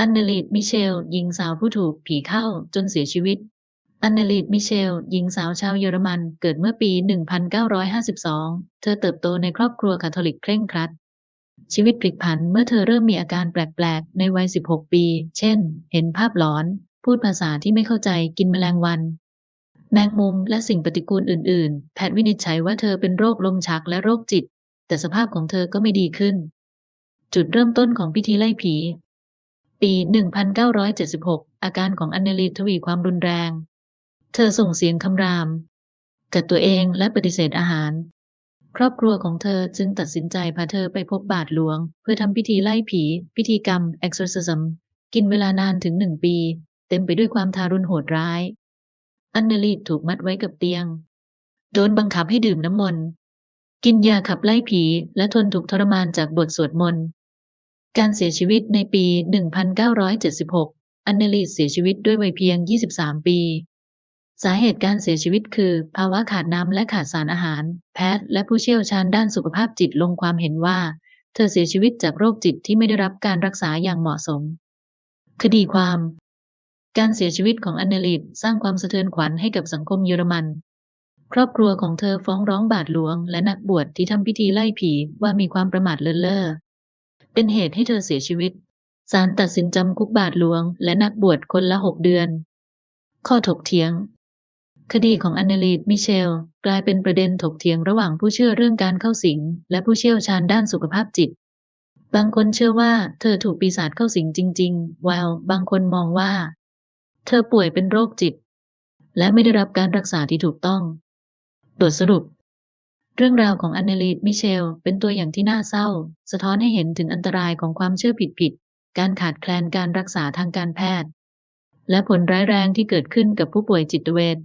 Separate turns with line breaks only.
อันเนลีดมิเชลหญิงสาวผู้ถูกผีเข้าจนเสียชีวิต อันเนลีดมิเชลหญิงสาวชาวเยอรมันเกิดเมื่อปี 1952 เธอเติบโตในครอบครัวคาทอลิกเคร่งครัด ชีวิตพลิกผันเมื่อเธอเริ่มมีอาการแปลกๆ ในวัย 16 ปี เช่น เห็นภาพหลอน พูดภาษาที่ไม่เข้าใจกินแมลงวัน แมงมุมและสิ่งปฏิกูลอื่นๆ แพทย์วินิจฉัยว่าเธอเป็นโรคลมชักและโรคจิต แต่สภาพของเธอก็ไม่ดีขึ้นจุดเริ่มต้นของพิธีไล่ผี ปี 1976 อาการของอันเนลีทวีความรุนแรง เธอส่งเสียงคำราม กัดตัวเองและปฏิเสธอาหาร ครอบครัวของเธอจึงตัดสินใจพาเธอไปพบบาทหลวง เพื่อทำพิธีไล่ผี พิธีกรรม exorcism กินเวลานานถึงหนึ่งปี เต็มไปด้วยความทารุณโหดร้าย อันเนลีถูกมัดไว้กับเตียง โดนบังคับให้ดื่มน้ำมนต์กินยาขับไล่ผีและทนถูกทรมานจากบทสวดมนต์ การเสียชีวิตในปี 1976 อันเนลีเสียชีวิตด้วยวัยเพียง 23 ปี สาเหตุการเสียชีวิตคือภาวะขาดน้ำและขาดสารอาหาร แพทย์และผู้เชี่ยวชาญด้านสุขภาพจิตลงความเห็นว่า เธอเสียชีวิตจากโรคจิตที่ไม่ได้รับการรักษาอย่างเหมาะสม คดีความ การเสียชีวิตของอันเนลีดสร้างความสะเทือนขวัญให้กับสังคมเยอรมันครอบครัวของเธอฟ้องร้องบาทหลวง และนักบวชที่ทำพิธีไล่ผีว่ามีความประมาทเลินเล่อ เป็นเหตุให้เธอเสียชีวิตศาลตัดสินจำคุกบาทหลวง และนักบวชคนละหกเดือน ข้อถกเถียง คดีของอันเนลีดมิเชล กลายเป็นประเด็นถกเถียงระหว่างผู้เชื่อเรื่องการเข้าสิง และผู้เชี่ยวชาญด้านสุขภาพจิต บางคนเชื่อว่าเธอถูกปีศาจเข้าสิงจริงๆวลบางคนมองว่า เธอป่วยเป็นโรคจิต และไม่ได้รับการรักษาที่ถูกต้อง บทสรุป เรื่องราวของอันเนลีดมิเชล เป็นตัวอย่างที่น่าเศร้า สะท้อนให้เห็นถึงอันตรายของความเชื่อผิดๆ การขาดแคลนการรักษาทางการแพทย์ และผลร้ายแรงที่เกิดขึ้นกับผู้ป่วยจิตเวช